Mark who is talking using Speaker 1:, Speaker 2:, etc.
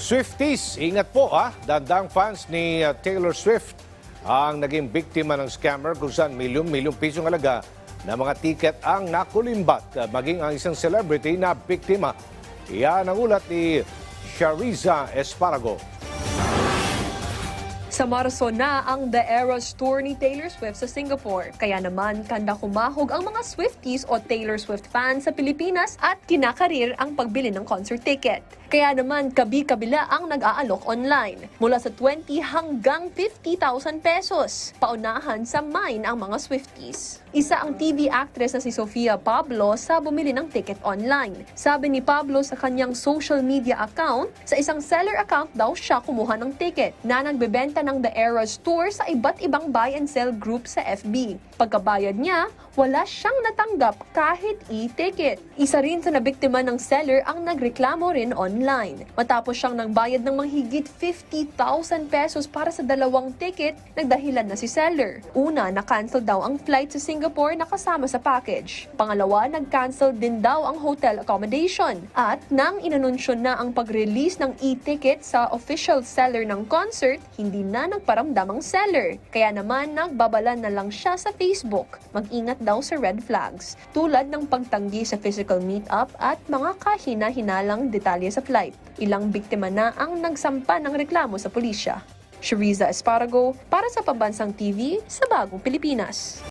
Speaker 1: Swifties, ingat po ha. Dandang fans ni uh, Taylor Swift ang naging biktima ng scammer kung saan milyong-milyong pisong halaga na mga tiket ang nakulimbat. Uh, Maging ang isang celebrity na biktima. Iyan ang ulat ni Shariza Esparago.
Speaker 2: Sa Marso na ang The Eras Tour ni Taylor Swift sa Singapore. Kaya naman, kanda kumahog ang mga Swifties o Taylor Swift fans sa Pilipinas at kinakarir ang pagbili ng concert ticket. Kaya naman, kabi-kabila ang nag-aalok online. Mula sa 20 hanggang 50,000 pesos. Paunahan sa mine ang mga Swifties. Isa ang TV actress na si Sofia Pablo sa bumili ng ticket online. Sabi ni Pablo sa kanyang social media account, sa isang seller account daw siya kumuha ng ticket na nagbebenta ng The Eras Tour sa iba't ibang buy and sell group sa FB. Pagkabayad niya, wala siyang natanggap kahit e-ticket. Isa rin sa nabiktima ng seller ang nagreklamo rin online. Matapos siyang nagbayad ng mahigit 50,000 pesos para sa dalawang ticket, nagdahilan na si seller. Una, na-cancel daw ang flight sa Singapore na kasama sa package. Pangalawa, nag-cancel din daw ang hotel accommodation. At nang inanunsyo na ang pag-release ng e-ticket sa official seller ng concert, hindi na nagparamdam ang seller. Kaya naman nagbabala na lang siya sa Facebook. Mag-ingat daw sa red flags, tulad ng pagtanggi sa physical meetup at mga kahina-hinalang detalye sa flight. Ilang biktima na ang nagsampa ng reklamo sa pulisya. Shariza Esparago para sa Pambansang TV sa Bagong Pilipinas.